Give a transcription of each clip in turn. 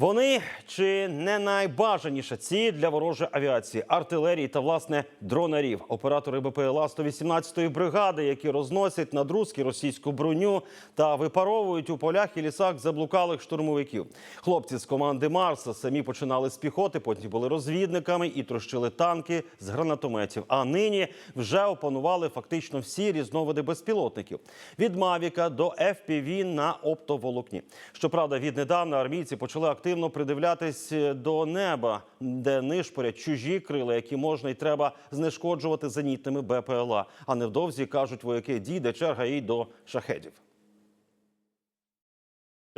Вони чи не найбажаніша ціль для ворожої авіації, артилерії та власне дронарів. Оператори БПЛА 118-ї бригади, які розносять над руски російську броню та випаровують у полях і лісах заблукалих штурмовиків. Хлопці з команди Марса самі починали з піхоти, потім були розвідниками і трощили танки з гранатометів. А нині вже опанували фактично всі різновиди безпілотників від Мавіка до FPV на оптоволокні. Щоправда, віднедавна армійці почали активно придивлятись до неба, де нишпорять чужі крила, які можна і треба знешкоджувати зенітними БПЛА. А невдовзі кажуть вояки, дійде черга і до шахедів.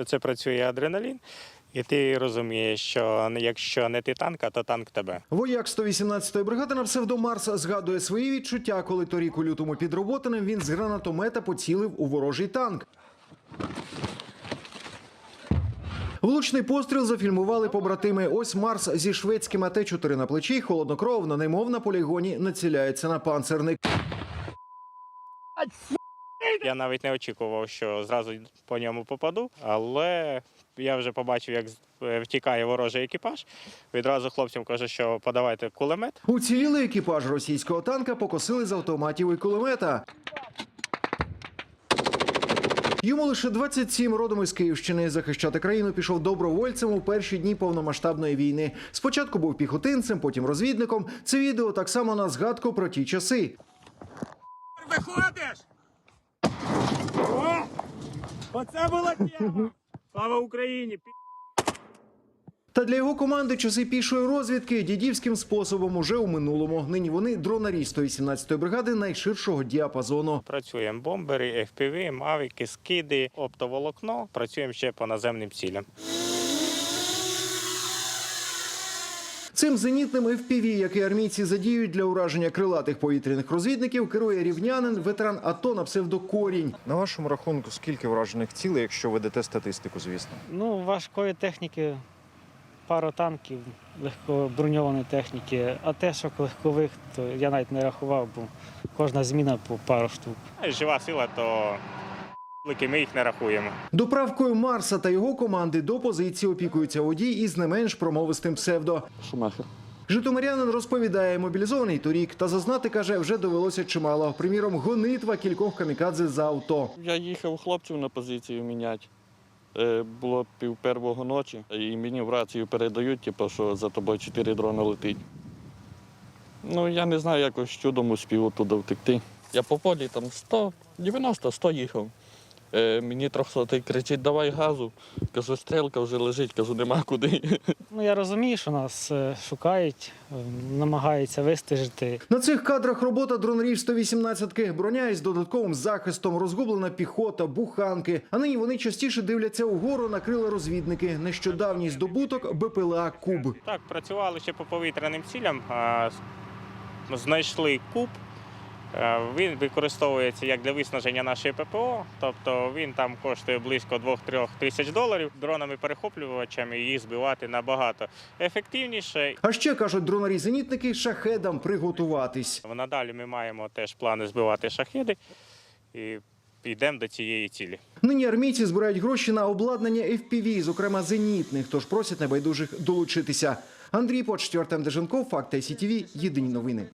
Це працює адреналін, і ти розумієш, що якщо не ти танк, а то танк тебе. Вояк 118-ї бригади на псевдо Марс згадує свої відчуття, коли торік у лютому під Роботиним він з гранатомета поцілив у ворожий танк. Влучний постріл зафільмували побратими. Ось Марс зі шведським АТ-4 на плечі, холоднокровно, немов на полігоні, націляється на панцерник. Я навіть не очікував, що зразу по ньому попаду, але я вже побачив, як е, втікає ворожий екіпаж. Відразу хлопцям кажу, що подавайте кулемет. Уцілілий екіпаж російського танка покосили з автоматів і кулемета. Йому лише 27 родом із Київщини. Захищати країну пішов добровольцем у перші дні повномасштабної війни. Спочатку був піхотинцем, потім розвідником. Це відео так само на згадку про ті часи. Виходиш! Оце була тема! Слава Україні! Та для його команди часи пішої розвідки дідівським способом уже у минулому. Нині вони дронарі 118-ї бригади найширшого діапазону. Працюємо бомбери, FPV, мавіки, скиди, оптоволокно. Працюємо ще по наземним цілям. Цим зенітним FPV, який армійці задіють для ураження крилатих повітряних розвідників, керує рівнянин, ветеран АТО на псевдокорінь. На вашому рахунку, скільки вражених цілей, якщо ведете статистику, звісно? Ну, важкої техніки, пара танків, легкоброньованої техніки, а те, що легкових, то я навіть не рахував, бо кожна зміна по пару штук. Жива сила, то ми їх не рахуємо. Доправкою Марса та його команди до позиції опікується водій із не менш промовистим псевдо. Шумахер. Житомирянин розповідає, мобілізований торік та зазнати каже, вже довелося чимало. Приміром, гонитва кількох камікадзе за авто. Я їхав хлопців на позицію міняти. Е, Було пів первого ночі, і мені в рацію передають, типу, що за тобою чотири дрони летить. Ну, я не знаю, якось чудом успів туди втекти. Я по полі там 100, 90-100 їхав. Е, мені трьохсотий кричить, давай газу. Кажу, стрілка вже лежить, кажу, нема куди. Ну, я розумію, що нас е, шукають, е, намагаються вистежити. На цих кадрах робота дронерів 118-ки. Броня із додатковим захистом, розгублена піхота, буханки. А нині вони частіше дивляться угору на крила розвідники. Нещодавній здобуток БПЛА Куб. Так, працювали ще по повітряним цілям. а, Знайшли куб. Е, Він використовується як для виснаження нашої ППО, тобто він там коштує близько 2-3 тисяч доларів. Дронами-перехоплювачами їх збивати набагато ефективніше. А ще кажуть дронарі-зенітники шахедам приготуватись. Надалі ми маємо теж плани збивати шахеди і йдемо до цієї цілі. Нині армійці збирають гроші на обладнання FPV, зокрема зенітних, тож просять небайдужих долучитися. Андрій Почтів, Артем Деженков, Факти СІТВ, Єдині новини.